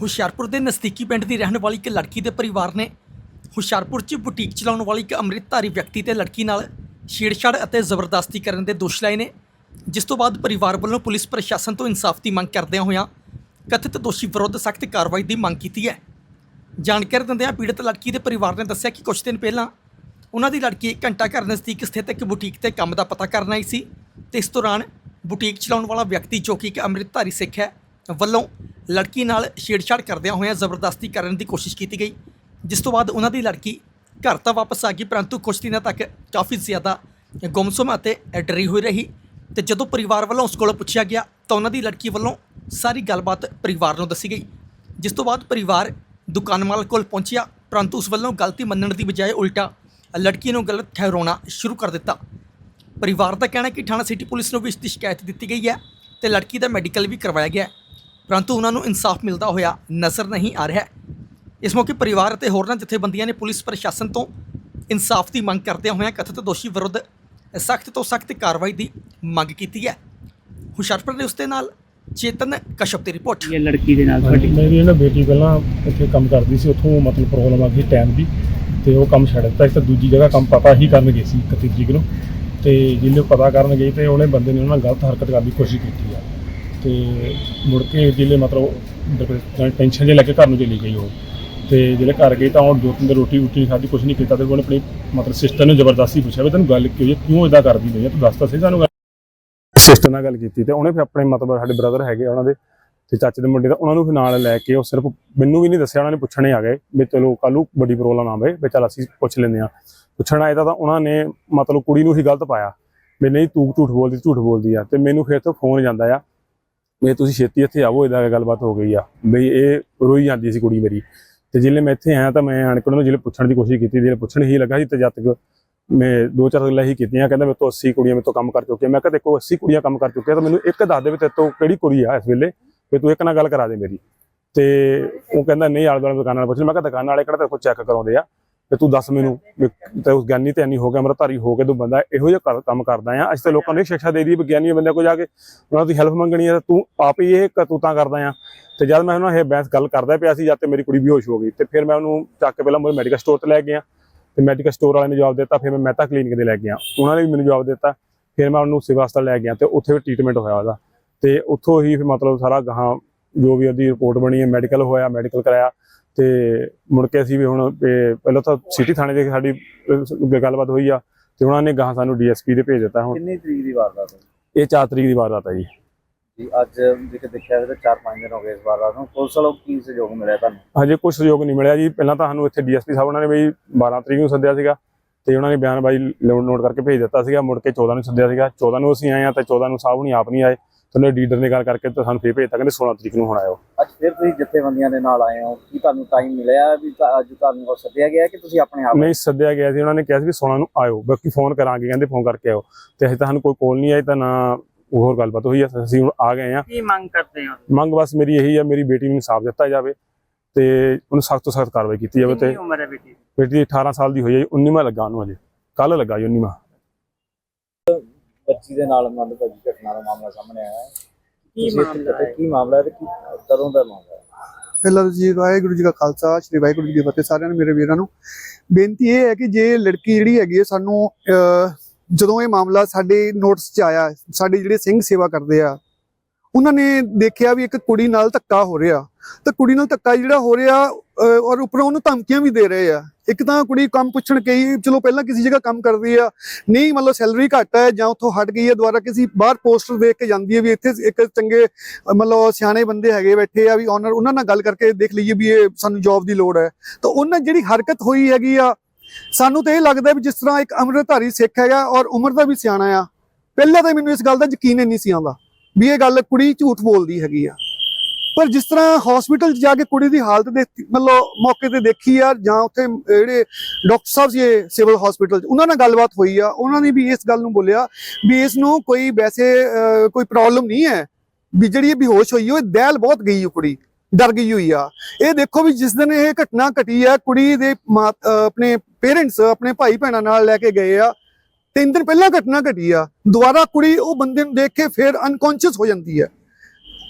ਹੁਸ਼ਿਆਰਪੁਰ ਦੇ ਨਜ਼ਦੀਕੀ ਪਿੰਡ ਦੀ ਰਹਿਣ ਵਾਲੀ ਇੱਕ ਲੜਕੀ ਦੇ ਪਰਿਵਾਰ ਨੇ ਹੁਸ਼ਿਆਰਪੁਰ 'ਚ ਬੁਟੀਕ ਚਲਾਉਣ ਵਾਲੀ ਇੱਕ ਅੰਮ੍ਰਿਤਧਾਰੀ ਵਿਅਕਤੀ ਤੇ ਲੜਕੀ ਨਾਲ ਛੇੜਛਾੜ ਅਤੇ ਜ਼ਬਰਦਸਤੀ ਕਰਨ ਦੇ ਦੋਸ਼ ਲਾਏ ਨੇ, ਜਿਸ ਤੋਂ ਬਾਅਦ ਪਰਿਵਾਰ ਵੱਲੋਂ ਪੁਲਿਸ ਪ੍ਰਸ਼ਾਸਨ ਤੋਂ ਇਨਸਾਫ ਦੀ ਮੰਗ ਕਰਦਿਆਂ ਹੋਇਆਂ ਕਥਿਤ ਦੋਸ਼ੀ ਵਿਰੁੱਧ ਸਖਤ ਕਾਰਵਾਈ ਦੀ ਮੰਗ ਕੀਤੀ ਹੈ। ਜਾਣਕਾਰੀ ਦਿੰਦਿਆਂ ਪੀੜਤ ਲੜਕੀ ਦੇ ਪਰਿਵਾਰ ਨੇ ਦੱਸਿਆ ਕਿ ਕੁਝ ਦਿਨ ਪਹਿਲਾਂ ਉਹਨਾਂ ਦੀ ਲੜਕੀ ਘੰਟਾ ਘਰ ਨਜ਼ਦੀਕ ਸਥਿਤ ਇੱਕ ਬੁਟੀਕ ਤੇ ਕੰਮ ਦਾ ਪਤਾ ਕਰਨ ਆਈ ਸੀ ਤੇ ਇਸ ਦੌਰਾਨ ਬੁਟੀਕ ਚਲਾਉਣ ਵਾਲਾ ਵਿਅਕਤੀ ਜੋ ਕਿ ਇੱਕ ਅੰਮ੍ਰਿਤਧਾਰੀ ਸਿੱਖ ਹੈ ਵੱਲੋਂ ਲੜਕੀ ਨਾਲ ਛੇੜਛਾੜ ਕਰਦਿਆਂ ਹੋਇਆਂ ਜ਼ਬਰਦਸਤੀ ਕਰਨ ਦੀ ਕੋਸ਼ਿਸ਼ ਕੀਤੀ ਗਈ, ਜਿਸ ਤੋਂ ਬਾਅਦ ਉਹਨਾਂ ਦੀ ਲੜਕੀ ਘਰ ਤਾਂ ਵਾਪਸ ਆ ਗਈ, ਪਰੰਤੂ ਕੁਝ ਦਿਨਾਂ ਤੱਕ ਕਾਫੀ ਜ਼ਿਆਦਾ ਗੁੰਮਸੁਮ ਅਤੇ ਡਰੀ ਹੋਈ ਰਹੀ ਤੇ ਜਦੋਂ ਪਰਿਵਾਰ ਵੱਲੋਂ ਉਸ ਕੋਲੋਂ ਪੁੱਛਿਆ ਗਿਆ ਤਾਂ ਉਹਨਾਂ ਦੀ ਲੜਕੀ ਵੱਲੋਂ ਸਾਰੀ ਗੱਲਬਾਤ ਪਰਿਵਾਰ ਨੂੰ ਦੱਸੀ ਗਈ, ਜਿਸ ਤੋਂ ਬਾਅਦ ਪਰਿਵਾਰ ਦੁਕਾਨ ਮਾਲਕ ਕੋਲ ਪਹੁੰਚਿਆ, ਪਰੰਤੂ ਉਸ ਵੱਲੋਂ ਗਲਤੀ ਮੰਨਣ ਦੀ ਬਜਾਏ ਉਲਟਾ ਲੜਕੀ ਨੂੰ ਗਲਤ ਠਹਿਰਾਉਣਾ ਸ਼ੁਰੂ ਕਰ ਦਿੱਤਾ। ਪਰਿਵਾਰ ਦਾ ਕਹਿਣਾ ਕਿ ਥਾਣਾ ਸਿਟੀ ਪੁਲਿਸ ਨੂੰ ਵੀ ਇਸ ਦੀ ਸ਼ਿਕਾਇਤ ਦਿੱਤੀ ਗਈ ਹੈ ਤੇ ਲੜਕੀ ਦਾ ਮੈਡੀਕਲ ਵੀ ਕਰਵਾਇਆ ਗਿਆ ਪਰੰਤੂ ਉਹਨਾਂ ਨੂੰ ਇਨਸਾਫ ਮਿਲਦਾ ਹੋਇਆ ਨਜ਼ਰ ਨਹੀਂ ਆ ਰਿਹਾ। ਇਸ ਮੌਕੇ ਪਰਿਵਾਰ ਅਤੇ ਹੋਰਨਾਂ ਜਥੇਬੰਦੀਆਂ ਨੇ ਪੁਲਿਸ ਪ੍ਰਸ਼ਾਸਨ ਤੋਂ ਇਨਸਾਫ ਦੀ ਮੰਗ ਕਰਦਿਆਂ ਹੋਇਆਂ ਕਥਿਤ ਦੋਸ਼ੀ ਵਿਰੁੱਧ ਸਖਤ ਤੋਂ ਸਖਤ ਕਾਰਵਾਈ ਦੀ ਮੰਗ ਕੀਤੀ ਹੈ। ਹੁਸ਼ਿਆਰਪੁਰ ਦੇ ਉਸਦੇ ਨਾਲ ਚੇਤਨ ਕਸ਼ਪ ਦੀ ਰਿਪੋਰਟ। ਇਹ ਲੜਕੀ ਦੇ ਨਾਲ ਤੁਹਾਡੀ? ਮੇਰੀ ਨਾ ਬੇਟੀ ਪਹਿਲਾਂ ਉੱਥੇ ਕੰਮ ਕਰਦੀ ਸੀ ਉੱਥੋਂ ਮਤਲਬ ਪ੍ਰੋਬਲਮ ਆ ਗਈ ਟਾਈਮ ਦੀ ਤੇ ਉਹ ਕੰਮ ਛੱਡ ਦਿੱਤਾ ਇੱਕ ਤਾਂ ਦੂਜੀ ਜਗ੍ਹਾ ਕੰਮ ਪਤਾ ਹੀ ਕਰਨ ਗਈ ਸੀ 31 ਤਰੀਕ ਨੂੰ। ਤੇ ਜਿਹਨੇ ਪਤਾ ਕਰਨ ਗਈ ਤੇ ਉਹਨੇ ਬੰਦੇ ਨੇ ਉਹਨਾਂ ਨਾਲ ਗਲਤ ਹਰਕਤ ਕਰਨ ਦੀ ਕੋਸ਼ਿਸ਼ ਕੀਤੀ ਆ। ਤੇ ਮੁੜ ਕੇ ਜਿਹਲੇ ਮਤਲਬ ਟੈਨਸ਼ਨ ਜੇ ਲੈ ਕੇ ਘਰ ਨੂੰ ਚਲੀ ਗਈ ਉਹ, ਤੇ ਜਿਹੜੇ ਘਰ ਗਈ ਤਾਂ ਉਹ ਦੋ ਤਿੰਨ ਰੋਟੀ ਰੋਟੀ ਖਾਦੀ ਕੁਝ ਨਹੀਂ ਕੀਤਾ ਤੇ ਉਹਨੇ ਆਪਣੀ ਮਤਲਬ ਸਿਸਟਰ ਨੂੰ ਜ਼ਬਰਦਸਤੀ ਪੁੱਛਿਆ ਵੀ ਤੈਨੂੰ ਗੱਲ ਕਿਉਂ ਕਿਉਂ ਇਦਾਂ ਕਰਦੀ ਪਈ ਹੈ ਤੂੰ ਦੱਸ ਤਾਂ ਸਹੀ ਸਾਨੂੰ ਸਿਸਟਰ ਨਾਲ ਗੱਲ ਕੀਤੀ ਤੇ ਉਹਨੇ ਫਿਰ ਆਪਣੇ ਮਤਲਬ ਸਾਡੇ ਬ੍ਰਦਰ ਹੈਗੇ ਆ, ਉਹਨਾਂ ਦੇ ਤੇ ਚਾਚੇ ਦੇ ਮੁੰਡੇ ਦਾ, ਉਹਨਾਂ ਨੂੰ ਫਿਰ ਨਾਲ ਲੈ ਕੇ ਉਹ ਸਿਰਫ ਮੈਨੂੰ ਵੀ ਨਹੀਂ ਦੱਸਿਆ, ਉਹਨਾਂ ਨੇ ਪੁੱਛਣੇ ਆ ਗਏ ਵੀ ਚਲੋ ਕੱਲ੍ਹ ਨੂੰ ਵੱਡੀ ਪ੍ਰੋਬਲਮ ਆਵੇ, ਵੀ ਚੱਲ ਅਸੀਂ ਪੁੱਛ ਲੈਂਦੇ ਆ ਪੁੱਛਣ ਆਏ ਤਾਂ ਤਾਂ ਉਹਨਾਂ ਨੇ ਮਤਲਬ ਕੁੜੀ ਨੂੰ ਹੀ ਗਲਤ ਪਾਇਆ, ਵੀ ਨਹੀਂ ਤੂੰ ਝੂਠ ਬੋਲਦੀ ਝੂਠ ਬੋਲਦੀ ਆ ਤੇ ਮੈਨੂੰ ਫਿਰ ਤੋਂ ਫੋਨ ਜਾਂਦਾ ਆ ਵੀ ਤੁਸੀਂ ਛੇਤੀ ਇੱਥੇ ਆਵੋ ਇਹਦਾ ਗੱਲਬਾਤ ਹੋ ਗਈ ਆ। ਵੀ ਇਹ ਰੋਈ ਜਾਂਦੀ ਸੀ ਕੁੜੀ ਮੇਰੀ। ਤੇ ਜਿਲੇ ਮੈਂ ਇੱਥੇ ਆਇਆ ਤਾਂ ਮੈਂ ਆਣ ਕੇ ਨੂੰ ਜਿਲੇ ਪੁੱਛਣ ਦੀ ਕੋਸ਼ਿਸ਼ ਕੀਤੀ, ਜਿਲੇ ਪੁੱਛਣ ਹੀ ਲੱਗਾ ਸੀ ਤੇ ਜਦ ਤੱਕ ਮੈਂ ਦੋ ਚਾਰ ਗੱਲਾਂ ਹੀ ਕੀਤੀਆਂ, ਕਹਿੰਦਾ ਮੇਰੇ ਤੋਂ 80 ਕੁੜੀਆਂ ਮੇਰੇ ਤੋਂ ਕੰਮ ਕਰ ਚੁੱਕੀਆਂ। ਮੈਂ ਕਿਹਾ ਦੇਖੋ 80 ਕੁੜੀਆਂ ਕੰਮ ਕਰ ਚੁੱਕੀਆਂ ਤਾਂ ਮੈਨੂੰ ਇੱਕ ਦੱਸ ਦੇ ਵੀ ਤੇਰੇ ਤੋਂ ਕਿਹੜੀ ਕੁੜੀ ਆ ਇਸ ਵੇਲੇ, ਵੀ ਤੂੰ ਇੱਕ ਨਾਲ ਗੱਲ ਕਰਾ ਦੇ ਮੇਰੀ। ਤੇ ਉਹ ਕਹਿੰਦਾ, ਨਹੀਂ ਆਲੇ ਦੁਆਲੇ ਦੁਕਾਨਾਂ ਨਾਲ ਪੁੱਛ ਲੈ। ਮੈਂ ਕਿਹਾ ਦੁਕਾਨਾਂ ਵਾਲੇ ਕਿਹੜਾ ਤੇਰੇ ਕੋਲ ਚੈੱਕ ਕਰਾਉਂਦੇ ਆ? ਤੇ ਤੂੰ ਦੱਸ ਮੈਨੂੰ ਵੀ ਤੇ ਉਸ ਗਿਆਨੀ ਤੇ ਨਹੀਂ ਹੋ ਗਿਆ ਮੇਰਾ ਧਾਰੀ ਹੋ ਕੇ ਤੂੰ ਬੰਦਾ ਇਹੋ ਜਿਹਾ ਕੰਮ ਕਰਦਾ ਆ। ਅਸੀਂ ਤਾਂ ਲੋਕਾਂ ਨੂੰ ਇਹ ਸਿੱਖਿਆ ਦੇ ਦਈਏ ਵਿਗਿਆਨੀ ਬੰਦੇ ਕੋਲ ਜਾ ਕੇ ਉਹਨਾਂ ਦੀ ਹੈਲਪ ਮੰਗਣੀ ਆ ਤੂੰ ਆਪ ਹੀ ਇਹ ਕਰਤੂਤਾਂ ਕਰਦਾ ਆ। ਤੇ ਜਦ ਮੈਂ ਉਹਨਾਂ ਇਹ ਬੈਂਸ ਗੱਲ ਕਰਦਾ ਪਿਆ ਸੀ, ਜਦ ਤੇ ਮੇਰੀ ਕੁੜੀ ਬੇਹੋਸ਼ ਹੋ ਗਈ। ਤੇ ਫਿਰ ਮੈਂ ਉਹਨੂੰ ਚੱਕ ਕੇ ਪਹਿਲਾਂ ਮੇਰੇ ਮੈਡੀਕਲ ਸਟੋਰ ਤੇ ਲੈ ਗਿਆ। ਤੇ ਮੈਡੀਕਲ ਸਟੋਰ ਵਾਲੇ ਨੇ ਜਵਾਬ ਦਿੱਤਾ, ਫਿਰ ਮੈਂ ਮਹਿਤਾ ਕਲੀਨਿਕ ਦੇ ਲੈ ਗਿਆ। ਉਹਨਾਂ ਨੇ ਵੀ ਮੈਨੂੰ ਜਵਾਬ ਦਿੱਤਾ। ਫਿਰ ਮੈਂ ਉਹਨੂੰ ਸਿਵਲ ਹਸਪਤਾਲ ਲੈ ਗਿਆ ਤੇ ਉੱਥੇ ਵੀ ਟ੍ਰੀਟਮੈਂਟ ਹੋਇਆ ਉਹਦਾ। ਤੇ ਉੱਥੋਂ ਹੀ ਫਿਰ ਮਤਲਬ ਸਾਰਾ ਗਾਹਾਂ ਜੋ ਵੀ ਉਹਦੀ ਰਿਪੋਰਟ ਬਣੀ ਹੈ ਮੈਡੀਕਲ ਹੋਇਆ ਮੈਡੀਕਲ ਕਰਾਇਆ। ਤੇ ਮੁੜ ਕੇ ਅਸੀਂ ਵੀ ਹੁਣ ਪਹਿਲਾਂ ਤਾਂ ਸਿਟੀ ਥਾਣੇ ਦੇ ਸਾਡੀ ਗੱਲਬਾਤ ਹੋਈ ਆ ਤੇ ਉਹਨਾਂ ਨੇ ਗਾਹਾਂ ਸਾਨੂੰ ਡੀਐਸਪੀ ਦੇ ਭੇਜ ਦਿੱਤਾ ਹੁਣ। ਕਿੰਨੀ ਤਰੀਕ ਦੀ ਵਾਰਦਾਤ ਹੈ? ਇਹ 4 ਤਰੀਕ ਦੀ ਵਾਰਦਾਤ ਆ ਜੀ। ਜੀ ਅੱਜ ਜੇ ਦੇਖਿਆ ਜਾਵੇ ਤਾਂ 4-5 ਦਿਨ ਹੋ ਗਏ ਇਸ ਵਾਰਦਾਤ ਨੂੰ। ਪੁਲਿਸ ਵੱਲੋਂ ਕੀ ਸਹਿਯੋਗ ਮਿਲਿਆ ਤੁਹਾਨੂੰ? ਹਜੇ ਕੁਝ ਸਹਿਯੋਗ ਨਹੀਂ ਮਿਲਿਆ ਜੀ। ਪਹਿਲਾਂ ਤਾਂ ਸਾਨੂੰ ਇੱਥੇ ਡੀਐਸਪੀ ਸਾਹਿਬ ਉਹਨਾਂ ਨੇ ਬਈ 12 ਤਰੀਕ ਨੂੰ ਸੱਦਿਆ ਸੀਗਾ ਤੇ ਉਹਨਾਂ ਨੇ ਬਿਆਨ ਬਾਈ ਨੋਟ ਕਰਕੇ ਭੇਜ ਦਿੱਤਾ ਸੀਗਾ। ਮੁੜ ਕੇ 14 ਨੂੰ ਸੱਦਿਆ ਸੀਗਾ। 14 ਨੂੰ ਅਸੀਂ ਆਏ ਆ ਤੇ 14 ਨੂੰ ਸਾਹਿਬ ਨਹੀਂ ਆਪ ਨਹੀਂ ਆਏ। ਤੇ ਉਹਨੇ ਡੀਡਰ ਨੇ ਗੱਲ ਕਰਕੇ ਤਾਂ ਸਾਨੂੰ ਫੇਰ ਭੇਜਤਾ ਕਹਿੰਦੇ 16 ਤਰੀਕ ਨੂੰ ਹੁਣ ਆਇਓ। ਅੱਜ ਫਿਰ ਤੁਸੀਂ ਜਥੇਬੰਦੀਆਂ ਦੇ ਨਾਲ ਆਏ ਹੋ ਕੀ ਤੁਹਾਨੂੰ ਟਾਈਮ ਮਿਲਿਆ ਵੀ ਤਾਂ ਅੱਜ ਤੁਹਾਨੂੰ ਉਹ ਸੱਦਿਆ ਗਿਆ ਕਿ ਤੁਸੀਂ ਆਪਣੇ ਆਪ ਨਹੀਂ ਸੱਦਿਆ ਗਿਆ ਸੀ ਉਹਨਾਂ ਨੇ ਕਿਹਾ ਸੀ ਵੀ 16 ਨੂੰ ਆਇਓ ਬਾਕੀ ਫੋਨ ਕਰਾਂਗੇ ਕਹਿੰਦੇ ਫੋਨ ਕਰਕੇ ਆਇਓ ਤੇ ਅਸੀਂ ਤਾਂ ਸਾਨੂੰ ਕੋਈ ਕੋਲ ਨਹੀਂ ਆਈ ਤਾਂ ਨਾ ਹੋਰ ਗੱਲਬਾਤ ਹੋਈ ਆ ਅਸੀਂ ਹੁਣ ਆ ਗਏ ਆ। ਕੀ ਮੰਗ ਕਰਦੇ ਹੋ? ਮੰਗ ਬਸ ਮੇਰੀ ਇਹੀ ਆ ਮੇਰੀ ਬੇਟੀ ਨੂੰ ਇਨਸਾਫ ਦਿੱਤਾ ਜਾਵੇ ਤੇ ਉਹਨੂੰ ਸਖਤ ਤੋਂ ਸਖਤ ਕਾਰਵਾਈ ਕੀਤੀ ਜਾਵੇ ਤੇ ਕਿੰਨੀ ਉਮਰ ਹੈ ਬੇਟੀ? ਬੇਟੀ ਦੀ 18 ਸਾਲ ਦੀ ਹੋਈ ਹੈ 19ਵਾਂ ਲੱਗਾ ਉਹਨੂੰ ਅਜੇ ਕੱਲ ਲੱਗਾ ਜੀ 19ਵਾਂ ਬੱਚੀ ਦੇ ਨਾਲ ਮੰਦਭਾਗੀ ਘਟਨਾ ਦਾ ਮਾਮਲਾ ਸਾਹਮਣੇ ਆਇਆ ਹੈ। ਕੀ ਮਾਮਲਾ ਹੈ? ਕੀ ਮਾਮਲਾ ਹੈ ਤੇ ਕੀ ਕਦੋਂ ਦਾ ਮਾਮਲਾ ਹੈ? ਪਹਿਲਾਂ ਜੀ ਵਾਹਿਗੁਰੂ ਜੀ ਕਾ ਖਾਲਸਾ ਸ੍ਰੀ ਵਾਹਿਗੁਰੂ ਜੀ ਕੀ ਫਤਿਹ ਸਾਰਿਆਂ ਨੂੰ ਮੇਰੇ ਵੀਰਾਂ ਨੂੰ। ਬੇਨਤੀ ਇਹ ਹੈ ਕਿ ਜੇ ਲੜਕੀ ਜਿਹੜੀ ਹੈਗੀ ਹੈ ਸਾਨੂੰ ਅਹ, ਜਦੋਂ ਇਹ ਮਾਮਲਾ ਸਾਡੇ ਨੋਟਿਸ 'ਚ ਆਇਆ ਸਾਡੇ ਜਿਹੜੇ ਸਿੰਘ ਸੇਵਾ ਕਰਦੇ ਆ ਉਹਨਾਂ ਨੇ ਦੇਖਿਆ ਵੀ ਇੱਕ ਕੁੜੀ ਨਾਲ ਧੱਕਾ ਹੋ ਰਿਹਾ। ਤਾਂ ਕੁੜੀ ਨਾਲ ਧੱਕਾ ਜਿਹੜਾ ਹੋ ਰਿਹਾ ਔਰ ਉੱਪਰੋਂ ਉਹਨੂੰ ਧਮਕੀਆਂ ਵੀ ਦੇ ਰਹੇ ਆ। ਇੱਕ ਤਾਂ ਕੁੜੀ ਕੰਮ ਪੁੱਛਣ ਗਈ ਚਲੋ ਪਹਿਲਾਂ ਕਿਸੇ ਜਗ੍ਹਾ ਕੰਮ ਕਰਦੀ ਆ। ਨਹੀਂ, ਮਤਲਬ ਸੈਲਰੀ ਘੱਟ ਹੈ ਜਾਂ ਉੱਥੋਂ ਹਟ ਗਈ ਹੈ, ਦੁਬਾਰਾ ਕਿਸੇ ਬਾਹਰ ਪੋਸਟਰ ਦੇਖ ਕੇ ਜਾਂਦੀ ਹੈ ਵੀ ਇੱਥੇ ਇੱਕ ਚੰਗੇ, ਮਤਲਬ ਸਿਆਣੇ ਬੰਦੇ ਹੈਗੇ ਬੈਠੇ ਆ ਵੀ ਓਨਰ ਉਹਨਾਂ ਨਾਲ ਗੱਲ ਕਰਕੇ ਦੇਖ ਲਈਏ ਵੀ ਇਹ ਸਾਨੂੰ ਜੌਬ ਦੀ ਲੋੜ ਹੈ। ਤਾਂ ਉਹਨਾਂ ਜਿਹੜੀ ਹਰਕਤ ਹੋਈ ਹੈਗੀ ਆ, ਸਾਨੂੰ ਤਾਂ ਇਹ ਲੱਗਦਾ ਵੀ ਜਿਸ ਤਰ੍ਹਾਂ ਇੱਕ ਅੰਮ੍ਰਿਤਧਾਰੀ ਸਿੱਖ ਹੈਗਾ ਔਰ ਉਮਰ ਦਾ ਵੀ ਸਿਆਣਾ ਆ। ਪਹਿਲਾਂ ਤਾਂ ਮੈਨੂੰ ਇਸ ਗੱਲ ਦਾ ਯਕੀਨ ਨਹੀਂ ਸੀ ਆਉਂਦਾ। ਵੀ ਇਹ ਗੱਲ ਕੁੜੀ ਝੂਠ ਬੋਲਦੀ ਹੈਗੀ ਆ। ਪਰ ਜਿਸ ਤਰ੍ਹਾਂ ਹਸਪੀਟਲ 'ਚ ਜਾ ਕੇ ਕੁੜੀ ਦੀ ਹਾਲਤ ਦੇ ਮਤਲਬ ਮੌਕੇ ਤੇ ਦੇਖੀ ਆ, ਜਾਂ ਉੱਥੇ ਜਿਹੜੇ ਡਾਕਟਰ ਸਾਹਿਬ ਸੀ ਸਿਵਲ ਹਸਪੀਟਲ 'ਚ, ਉਹਨਾਂ ਨਾਲ ਗੱਲਬਾਤ ਹੋਈ ਆ। ਉਹਨਾਂ ਨੇ ਵੀ ਇਸ ਗੱਲ ਨੂੰ ਬੋਲਿਆ ਵੀ ਇਸ ਨੂੰ ਕੋਈ ਵੈਸੇ ਕੋਈ ਪ੍ਰੋਬਲਮ ਨਹੀਂ ਹੈ। ਵੀ ਜਿਹੜੀ ਇਹ ਬੇਹੋਸ਼ ਹੋਈ ਉਹ ਦਹਿਲ ਬਹੁਤ ਗਈ ਉਹ ਕੁੜੀ, ਡਰ ਗਈ ਹੋਈ ਆ। ਇਹ ਦੇਖੋ ਵੀ ਜਿਸ ਦਿਨ ਇਹ ਘਟਨਾ ਘਟੀ ਆ, ਕੁੜੀ ਦੇ ਮਾਂ- ਆਪਣੇ ਪੇਰੈਂਟਸ ਆਪਣੇ ਭਾਈ ਭੈਣਾਂ ਨਾਲ ਲੈ ਕੇ ਗਏ ਆ। ਤਿੰਨ ਦਿਨ ਪਹਿਲਾਂ ਘਟਨਾ ਘਟੀ ਆ, ਦੁਬਾਰਾ ਕੁੜੀ ਉਹ ਬੰਦੇ ਨੂੰ ਦੇਖ ਕੇ ਫਿਰ ਅਨਕੌਂਸ਼ੀਅਸ ਹੋ ਜਾਂਦੀ ਹੈ।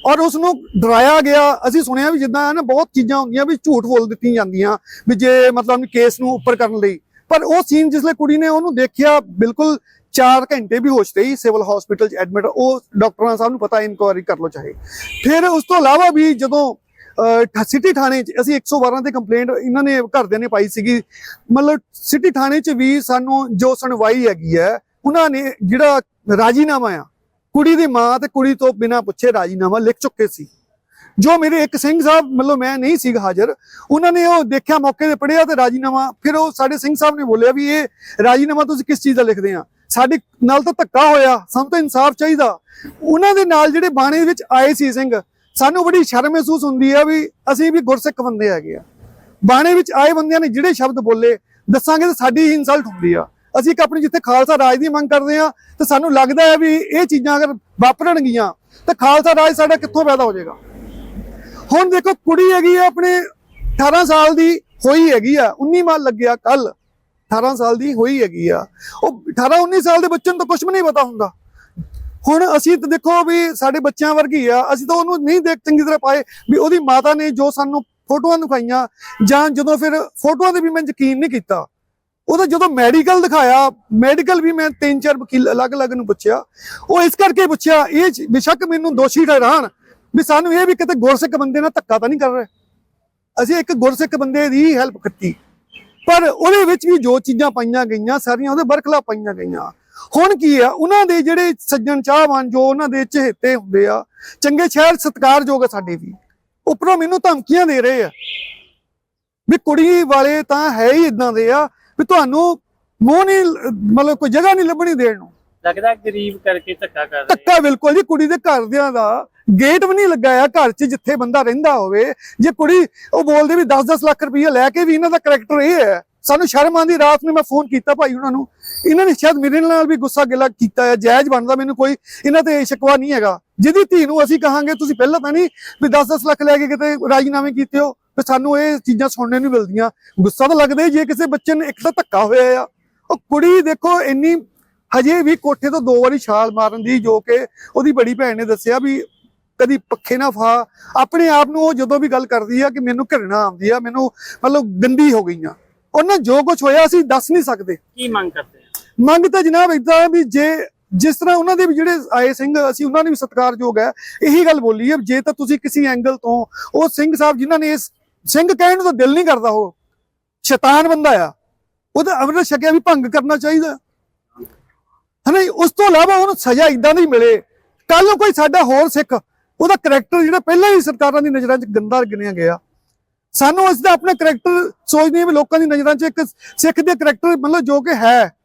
ਔਰ ਉਸ ਨੂੰ ਡਰਾਇਆ ਗਿਆ। ਅਸੀਂ ਸੁਣਿਆ ਵੀ ਜਿੱਦਾਂ ਨਾ ਬਹੁਤ ਚੀਜ਼ਾਂ ਹੁੰਦੀਆਂ ਵੀ ਝੂਠ ਬੋਲ ਦਿੱਤੀਆਂ ਜਾਂਦੀਆਂ ਵੀ ਜੇ ਮਤਲਬ ਕੇਸ ਨੂੰ ਉੱਪਰ ਕਰਨ ਲਈ। ਪਰ ਉਹ ਸੀਨ ਜਿਸਲੇ ਕੁੜੀ ਨੇ ਉਹਨੂੰ ਦੇਖਿਆ, ਬਿਲਕੁਲ 4 ਘੰਟੇ ਵੀ ਹੋਸ਼ ਤੇ ਸਿਵਲ ਹਸਪੀਟਲ ਚ ਐਡਮਿਟ ਉਹ ਡਾਕਟਰਾਂ ਸਾਹਿਬ ਨੂੰ ਪਤਾ ਇਨਕੁਆਇਰੀ ਕਰ ਲੋ ਚਾਹੇ। ਫਿਰ ਉਸ ਤੋਂ ਇਲਾਵਾ ਵੀ ਜਦੋਂ ਸਿਟੀ ਥਾਣੇ ਚ ਅਸੀਂ 112 ਤੇ ਕੰਪਲੇਂਟ ਇਹਨਾਂ ਨੇ ਘਰਦਿਆਂ ਨੇ ਪਾਈ ਸੀਗੀ। ਮਤਲਬ ਸਿਟੀ ਥਾਣੇ ਚ ਵੀ ਸਾਨੂੰ ਜੋ ਸੁਣਵਾਈ ਹੈਗੀ ਹੈ, ਉਹਨਾਂ ਨੇ ਜਿਹੜਾ ਰਾਜੀਨਾਮਾ ਆ, ਕੁੜੀ ਦੀ ਮਾਂ ਤੇ ਕੁੜੀ ਤੋਂ ਬਿਨਾਂ ਪੁੱਛੇ ਰਾਜੀਨਾਮਾ ਲਿਖ ਚੁੱਕੇ ਸੀ। ਜੋ ਮੇਰੇ ਇੱਕ ਸਿੰਘ ਸਾਹਿਬ, ਮਤਲਬ ਮੈਂ ਨਹੀਂ ਸੀਗਾ ਹਾਜ਼ਰ, ਉਹਨਾਂ ਨੇ ਉਹ ਦੇਖਿਆ, ਮੌਕੇ ਤੇ ਪੜਿਆ ਤੇ ਰਾਜੀਨਾਮਾ, ਫਿਰ ਉਹ ਸਾਡੇ ਸਿੰਘ ਸਾਹਿਬ ਨੇ ਬੋਲਿਆ ਵੀ ਇਹ ਰਾਜੀਨਾਮਾ ਤੁਸੀਂ ਕਿਸ ਚੀਜ਼ ਦਾ ਲਿਖਦੇ ਆ? ਸਾਡੇ ਨਾਲ ਤਾਂ ਧੱਕਾ ਹੋਇਆ, ਸਾਨੂੰ ਤਾਂ ਇਨਸਾਫ ਚਾਹੀਦਾ। ਉਹਨਾਂ ਦੇ ਨਾਲ ਜਿਹੜੇ ਬਾਣੇ ਵਿੱਚ ਆਏ ਸੀ ਸਿੰਘ ਸਾਨੂੰ ਬੜੀ ਸ਼ਰਮ ਮਹਿਸੂਸ ਹੁੰਦੀ ਆ ਵੀ ਅਸੀਂ ਵੀ ਗੁਰਸਿੱਖ ਬੰਦੇ ਹੈਗੇ ਆ। ਬਾਣੇ ਵਿੱਚ ਆਏ ਬੰਦਿਆਂ ਨੇ ਜਿਹੜੇ ਸ਼ਬਦ ਬੋਲੇ, ਦੱਸਾਂਗੇ ਤਾਂ ਸਾਡੀ ਹੀ ਇਨਸਲਟ ਹੁੰਦੀ ਆ। ਅਸੀਂ ਇੱਕ ਆਪਣੀ ਜਿੱਥੇ ਖਾਲਸਾ ਰਾਜ ਦੀ ਮੰਗ ਕਰਦੇ ਆ, ਤੇ ਸਾਨੂੰ ਲੱਗਦਾ ਹੈ ਵੀ ਇਹ ਚੀਜ਼ਾਂ ਅਗਰ ਵਾਪਰਨਗੀਆਂ, ਤਾਂ ਖਾਲਸਾ ਰਾਜ ਸਾਡਾ ਕਿੱਥੋਂ ਪੈਦਾ ਹੋ ਜਾਏਗਾ। ਹੁਣ ਦੇਖੋ, ਕੁੜੀ ਹੈਗੀ ਆ ਆਪਣੇ 18 ਸਾਲ ਦੀ ਹੋਈ ਹੈਗੀ ਆ 19 ਮਾਲ ਲੱਗਿਆ ਕੱਲ 18 ਸਾਲ ਦੀ ਹੋਈ ਹੈਗੀ ਆ। ਉਹ 18 19 ਸਾਲ ਦੇ ਬੱਚੇ ਨੂੰ ਤਾਂ ਕੁਝ ਵੀ ਨਹੀਂ ਪਤਾ ਹੁੰਦਾ। ਹੁਣ ਅਸੀਂ ਤਾਂ ਦੇਖੋ ਵੀ ਸਾਡੇ ਬੱਚਿਆਂ ਵਰਗੀ ਆ, ਅਸੀਂ ਤਾਂ ਉਹਨੂੰ ਨਹੀਂ ਦੇਖ ਚੰਗੀ ਤਰ੍ਹਾਂ ਪਾਏ ਵੀ ਉਹਦੀ ਮਾਤਾ ਨੇ ਜੋ ਸਾਨੂੰ ਫੋਟੋਆਂ ਦਿਖਾਈਆਂ, ਜਾਂ ਜਦੋਂ ਫਿਰ ਫੋਟੋਆਂ ਤੇ ਵੀ ਮੈਂ ਯਕੀਨ ਨਹੀਂ ਕੀਤਾ। ਉਹਦਾ ਜਦੋਂ ਮੈਡੀਕਲ ਦਿਖਾਇਆ, ਮੈਡੀਕਲ ਵੀ ਮੈਂ ਤਿੰਨ ਚਾਰ ਵਕੀਲ ਅਲੱਗ-ਅਲੱਗ ਨੂੰ ਪੁੱਛਿਆ। ਉਹ ਇਸ ਕਰਕੇ ਪੁੱਛਿਆ, ਇਹ ਚ- ਬੇਸ਼ੱਕ ਮੈਨੂੰ ਦੋਸ਼ੀ ਠਹਿਰਾਣ ਵੀ ਸਾਨੂੰ ਇਹ ਵੀ ਕਿਤੇ ਗੁਰਸਿੱਖ ਬੰਦੇ ਨਾਲ ਧੱਕਾ ਤਾਂ ਨਹੀਂ ਕਰ ਰਹੇ। ਅਸੀਂ ਇੱਕ ਗੁਰਸਿੱਖ ਬੰਦੇ ਦੀ ਹੈਲਪ ਕੀਤੀ। ਪਰ ਉਹਦੇ ਵਿੱਚ ਵੀ ਜੋ ਚੀਜ਼ਾਂ ਪਾਈਆਂ ਗਈਆਂ, ਸਾਰੀਆਂ ਉਹਦੇ ਬਰਖਲਾ ਪਾਈਆਂ ਗਈਆਂ। ਹੁਣ ਕੀ ਆ? ਉਹਨਾਂ ਦੇ ਜਿਹੜੇ ਸੱਜਣ ਚਾਹਵਾਨ ਜੋ ਉਹਨਾਂ ਦੇ ਚਹੇਤੇ ਹੁੰਦੇ ਆ ਚੰਗੇ ਸ਼ਹਿਰ ਸਤਿਕਾਰਯੋਗ ਆ ਸਾਡੇ ਵੀ। ਉੱਪਰੋਂ ਮੈਨੂੰ ਧਮਕੀਆਂ ਦੇ ਰਹੇ ਆ ਵੀ ਕੁੜੀ ਵਾਲੇ ਤਾਂ ਹੈ ਹੀ ਇਦਾਂ ਦੇ ਆ ਵੀ ਤੁਹਾਨੂੰ ਮੂੰਹ ਨਹੀਂ ਮਤਲਬ ਕੋਈ ਜਗ੍ਹਾ ਨਹੀਂ ਲੱਭਣੀ ਦੇਣ ਨੂੰ। ਲੱਗਦਾ ਗਰੀਬ ਕਰਕੇ ਧੱਕਾ ਕਰ ਰਹੇ ਧੱਕਾ ਬਿਲਕੁਲ ਜੀ ਕੁੜੀ ਦੇ ਘਰਦਿਆਂ ਦਾ ਗੇਟ ਵੀ ਨਹੀਂ ਲੱਗਾ ਆ ਘਰ 'ਚ ਜਿੱਥੇ ਬੰਦਾ ਰਹਿੰਦਾ ਹੋਵੇ। ਜੇ ਕੁੜੀ ਉਹ ਬੋਲਦੇ ਵੀ 10-10 ਲੱਖ ਰੁਪਈਆ ਲੈ ਕੇ ਵੀ ਇਹਨਾਂ ਦਾ ਕਰੈਕਟਰ ਇਹ ਹੈ। ਸਾਨੂੰ ਸ਼ਰਮ ਆਂਦੀ ਰਾਤ ਨੂੰ ਮੈਂ ਫੋਨ ਕੀਤਾ ਭਾਈ ਉਹਨਾਂ ਨੂੰ ਇਹਨਾਂ ਨੇ ਸ਼ਾਇਦ ਮੇਰੇ ਨਾਲ ਵੀ ਗੁੱਸਾ ਗਿਲਾ ਕੀਤਾ ਹੈ, ਜਾਇਜ਼ ਬਣਦਾ, ਮੈਨੂੰ ਕੋਈ ਇਹਨਾਂ ਤੇ ਸ਼ਿਕਵਾ ਨਹੀਂ ਹੈਗਾ। ਜਿਹਦੀ ਧੀ ਨੂੰ ਅਸੀਂ ਕਹਾਂਗੇ, ਤੁਸੀਂ ਪਹਿਲਾਂ ਤਾਂ ਨਹੀਂ ਵੀ 10-10 ਲੱਖ ਲੈ ਕੇ ਕਿਤੇ ਰਾਜੀਨਾਮੇ ਕੀਤੇ ਹੋ, ਤੇ ਸਾਨੂੰ ਇਹ ਚੀਜ਼ਾਂ ਸੁਣਨੇ ਨੂੰ ਮਿਲਦੀਆਂ। ਗੁੱਸਾ ਤਾਂ ਲੱਗਦਾ ਹੀ ਜੇ ਕਿਸੇ ਬੱਚੇ ਨੇ ਇੱਕ ਤਾਂ ਧੱਕਾ ਹੋਇਆ ਆ। ਉਹ ਕੁੜੀ ਦੇਖੋ, ਇੰਨੀ ਹਜੇ ਵੀ ਕੋਠੇ ਤੋਂ ਦੋ ਵਾਰੀ ਛਾਲ ਮਾਰਨ ਦੀ ਜੋ ਕਿ ਉਹਦੀ ਬੜੀ ਭੈਣ ਨੇ ਦੱਸਿਆ ਵੀ ਕਦੀ ਪੱਖੇ ਨਾ ਫਾ। ਆਪਣੇ ਆਪ ਨੂੰ ਉਹ ਜਦੋਂ ਵੀ ਗੱਲ ਕਰਦੀ ਆ ਕਿ ਮੈਨੂੰ ਘਿਰਣਾ ਆਉਂਦੀ ਆ, ਮੈਨੂੰ ਮਤਲਬ ਗੰਦੀ ਹੋ ਗਈਆਂ। ਉਹਨਾਂ ਜੋ ਕੁਝ ਹੋਇਆ, ਅਸੀਂ ਦੱਸ ਨਹੀਂ ਸਕਦੇ। ਕੀ ਮੰਗ ਕਰਦੇ? ਮੰਗ ਤਾਂ ਜਨਾਬ ਇਦਾਂ ਵੀ ਜੇ, ਜਿਸ ਤਰ੍ਹਾਂ ਉਹਨਾਂ ਦੇ ਵੀ ਜਿਹੜੇ ਆਏ ਸਿੰਘ, ਅਸੀਂ ਉਹਨਾਂ ਨੇ ਵੀ ਸਤਿਕਾਰਯੋਗ ਹੈ, ਇਹੀ ਗੱਲ ਬੋਲੀ ਹੈ ਵੀ ਜੇ ਤਾਂ ਤੁਸੀਂ ਕਿਸੇ ਐਂਗਲ ਤੋਂ, ਉਹ ਸਿੰਘ ਸਾਹਿਬ ਜਿਨ੍ਹਾਂ ਨੇ ਇਸ ਸਿੰਘ ਕਹਿਣ ਨੂੰ ਤਾਂ ਦਿਲ ਨਹੀਂ ਕਰਦਾ ਉਹ, ਸ਼ੈਤਾਨ ਬੰਦਾ ਆ, ਉਹਦਾ ਅਮਰ ਛਕਿਆ ਵੀ ਭੰਗ ਕਰਨਾ ਚਾਹੀਦਾ। ਹਨਾ ਉਸ ਤੋਂ ਇਲਾਵਾ ਉਹਨੂੰ ਸਜ਼ਾ ਇਦਾਂ ਦੀ ਮਿਲੇ ਕੱਲ ਨੂੰ ਕੋਈ ਸਾਡਾ ਹੋਰ ਸਿੱਖ, ਉਹਦਾ ਕਰੈਕਟਰ ਜਿਹੜਾ ਪਹਿਲਾਂ ਹੀ ਸਰਕਾਰਾਂ ਦੀ ਨਜ਼ਰਾਂ 'ਚ ਗੰਦਾ ਗਿਣਿਆ ਗਿਆ। ਸਾਨੂੰ ਅਸੀਂ ਤਾਂ ਆਪਣਾ ਕਰੈਕਟਰ ਸੋਚਦੇ ਹਾਂ ਵੀ ਲੋਕਾਂ ਦੀ ਨਜ਼ਰਾਂ 'ਚ ਇੱਕ ਸਿੱਖ ਦੇ ਕਰੈਕਟਰ ਮਤਲਬ ਜੋ ਕਿ ਹੈ।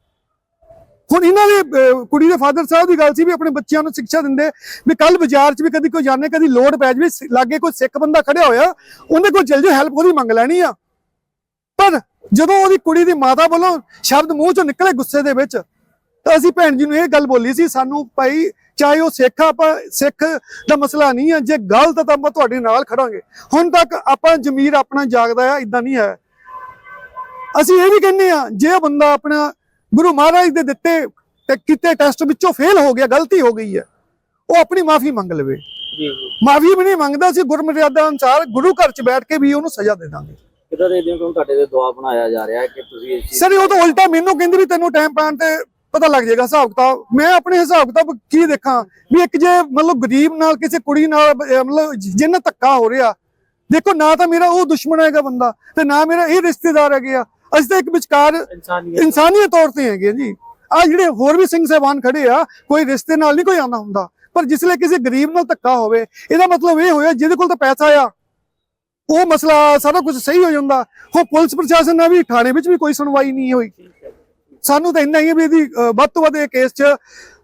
ਹੁਣ ਇਹਨਾਂ ਦੇ ਕੁੜੀ ਦੇ ਫਾਦਰ ਸਾਹਿਬ ਦੀ ਗੱਲ ਸੀ ਵੀ ਆਪਣੇ ਬੱਚਿਆਂ ਨੂੰ ਸਿੱਖਿਆ ਦਿੰਦੇ, ਵੀ ਕੱਲ ਬਾਜ਼ਾਰ 'ਚ ਵੀ ਕਦੀ ਕੋਈ ਜਾਣੇ, ਕਦੀ ਲੋੜ ਪੈ ਜਾਵੇ ਲਾਗੇ ਕੋਈ ਸਿੱਖ ਬੰਦਾ ਖੜਿਆ ਹੋਇਆ ਉਹਦੇ ਕੋਲ ਚਲ ਹੈਲਪ ਉਹਦੀ ਮੰਗ ਲੈਣੀ ਆ। ਪਰ ਜਦੋਂ ਉਹਦੀ ਕੁੜੀ ਦੀ ਮਾਤਾ ਵੱਲੋਂ ਸ਼ਬਦ ਮੂੰਹ 'ਚੋਂ ਨਿਕਲੇ ਗੁੱਸੇ ਦੇ ਵਿੱਚ, ਤਾਂ ਅਸੀਂ ਭੈਣ ਜੀ ਨੂੰ ਇਹ ਗੱਲ ਬੋਲੀ ਸੀ, ਸਾਨੂੰ ਭਾਈ ਚਾਹੇ ਉਹ ਸਿੱਖ ਆਪਾਂ ਸਿੱਖ ਦਾ ਮਸਲਾ ਨਹੀਂ ਹੈ ਜੇ ਗਲਤ ਤਾਂ ਆਪਾਂ ਤੁਹਾਡੇ ਨਾਲ ਖੜਾਂਗੇ। ਹੁਣ ਤੱਕ ਆਪਾਂ ਜ਼ਮੀਰ ਆਪਣਾ ਜਾਗਦਾ ਆ ਇਦਾਂ ਨਹੀਂ ਹੈ। ਅਸੀਂ ਇਹ ਵੀ ਕਹਿੰਦੇ ਆ, ਜੇ ਬੰਦਾ ਆਪਣਾ ਗੁਰੂ ਮਹਾਰਾਜ ਦੇ ਦਿੱਤੇ ਤੇ ਕੀਤੇ ਟੈਸਟ ਵਿੱਚੋਂ ਫੇਲ ਹੋ ਗਿਆ ਗਲਤੀ ਹੋ ਗਈ ਹੈ। ਉਹ ਆਪਣੀ ਮਾਫੀ ਮੰਗ ਲਵੇ। ਜੀ ਮਾਫੀ ਵੀ ਨਹੀਂ ਮੰਗਦਾ ਸੀ ਗੁਰਮਰਿਆਦਾ ਅਨੁਸਾਰ ਗੁਰੂ ਘਰ 'ਚ ਬੈਠ ਕੇ ਵੀ ਉਹਨੂੰ ਸਜ਼ਾ ਦੇ ਦਾਂਗੇ। ਕਿਦਾਂ ਦੇ ਦਿਓ ਕਿ ਤੁਹਾਡੇ ਤੇ ਦਬਾਅ ਬਣਾਇਆ ਜਾ ਰਿਹਾ ਹੈ ਕਿ ਤੁਸੀਂ ਇਸ ਚੀਜ਼ ਸਰ ਉਹ ਤਾਂ ਉਲਟਾ ਮੈਨੂੰ ਕਹਿੰਦੇ ਵੀ ਤੈਨੂੰ ਟਾਈਮ ਪਾਣ ਤੇ ਪਤਾ ਲੱਗ ਜਾਏਗਾ ਹਿਸਾਬ ਕਿਤਾਬ। ਮੈਂ ਆਪਣੇ ਹਿਸਾਬ ਕਿਤਾਬ ਕੀ ਦੇਖਾਂ? ਵੀ ਇੱਕ ਜੇ ਮਤਲਬ ਗਰੀਬ ਨਾਲ ਕਿਸੇ ਕੁੜੀ ਨਾਲ ਅਹ ਮਤਲਬ ਜਿੰਨਾ ਧੱਕਾ ਹੋ ਰਿਹਾ ਦੇਖੋ ਨਾ ਤਾਂ ਮੇਰਾ ਉਹ ਦੁਸ਼ਮਣ ਹੈਗਾ ਬੰਦਾ ਤੇ ਨਾ ਮੇਰਾ ਇਹ ਰਿਸ਼ਤੇਦਾਰ ਹੈਗੇ ਆ। ਅਸੀਂ ਤਾਂ ਇੱਕ ਵਿਚਕਾਰ ਇਨਸਾਨੀਅਤ ਤੌਰ ਤੇ ਹੈਗੇ ਜੀ। ਆ ਜਿਹੜੇ ਹੋਰ ਵੀ ਸਿੰਘ ਸਾਹਿਬਾਨ ਖੜੇ ਆ ਕੋਈ ਰਿਸ਼ਤੇ ਨਾਲ ਨਹੀਂ ਕੋਈ ਆਉਂਦਾ ਹੁੰਦਾ। ਪਰ ਜਿਸਲੇ ਕਿਸੇ ਗਰੀਬ ਨਾਲ ਧੱਕਾ ਹੋਵੇ ਇਹਦਾ ਮਤਲਬ ਇਹ ਹੋਇਆ ਜਿਹਦੇ ਕੋਲ ਤਾਂ ਪੈਸਾ ਆ। ਉਹ ਮਸਲਾ ਸਾਰਾ ਕੁਝ ਸਹੀ ਹੋ ਜਾਂਦਾ। ਉਹ ਪੁਲਿਸ ਪ੍ਰਸ਼ਾਸਨ ਨਾਲ ਵੀ ਥਾਣੇ ਵਿੱਚ ਵੀ ਕੋਈ ਸੁਣਵਾਈ ਨਹੀਂ ਹੋਈ। ਸਾਨੂੰ ਤਾਂ ਇੰਨਾ ਹੀ ਹੈ ਵੀ ਇਹਦੀ ਵੱਧ ਤੋਂ ਵੱਧ ਇਹ ਕੇਸ 'ਚ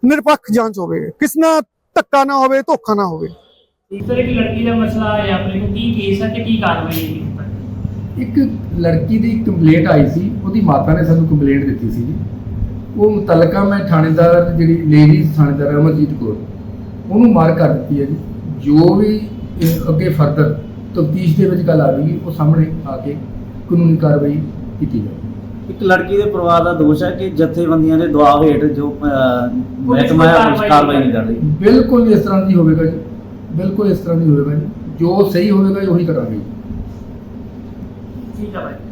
ਨਿਰਪੱਖ ਜਾਂਚ ਹੋਵੇ। ਕਿਸ ਨਾਲ ਧੱਕਾ ਨਾ ਹੋਵੇ ਧੋਖਾ ਨਾ ਹੋਵੇ। ਇਸ ਤਰ੍ਹਾਂ ਇੱਕ ਲੜਕੀ ਦਾ ਮਸਲਾ ਆਇਆ ਆਪਣੇ ਕੀ ਕੇਸ ਹੈ ਤੇ ਕੀ ਕਾਰਵਾਈ ਹੈ ਇੱਕ ਲੜਕੀ ਦੀ ਕੰਪਲੇਂਟ ਆਈ ਸੀ ਉਹਦੀ ਮਾਤਾ ਨੇ ਸਾਨੂੰ ਕੰਪਲੇਂਟ ਦਿੱਤੀ ਸੀ ਜੀ। ਉਹ ਮੁਤਲਕਾ ਮੈਂ ਥਾਣੇਦਾਰ ਜਿਹੜੀ ਲੇਡੀ ਥਾਣੇਦਾਰ ਅਮਰਜੀਤ ਕੌਰ। ਉਹਨੂੰ ਮਾਰ ਕਰ ਦਿੱਤੀ ਹੈ ਜੀ। ਜੋ ਵੀ ਅੱਗੇ ਫਰਦਰ ਤਫਤੀਸ਼ ਦੇ ਵਿੱਚ ਗੱਲ ਆਵੇਗੀ ਉਹ ਸਾਹਮਣੇ ਆ ਕੇ ਕਾਨੂੰਨੀ ਕਾਰਵਾਈ ਕੀਤੀ ਜਾਵੇ ਇੱਕ ਲੜਕੀ ਦੇ ਪਰਿਵਾਰ ਦਾ ਦੋਸ਼ ਹੈ ਕਿ ਜਥੇਬੰਦੀਆਂ ਦੇ ਦਬਾਅ ਹੇਠ ਜੋ ਮਹਿਕਮਾ ਹੈ ਕਾਰਵਾਈ ਨਹੀਂ ਕਰ ਰਹੀ। ਬਿਲਕੁਲ ਇਸ ਤਰ੍ਹਾਂ ਦੀ ਹੋਵੇਗਾ ਜੀ। ਬਿਲਕੁਲ ਇਸ ਤਰ੍ਹਾਂ ਨਹੀਂ ਹੋਵੇਗਾ ਜੀ। ਜੋ ਸਹੀ ਹੋਵੇਗਾ ਜੀ ਉਹੀ ਕਰਾਂਗੇ ਜੀ ਠੀਕ ਹੈ ਭਾਈ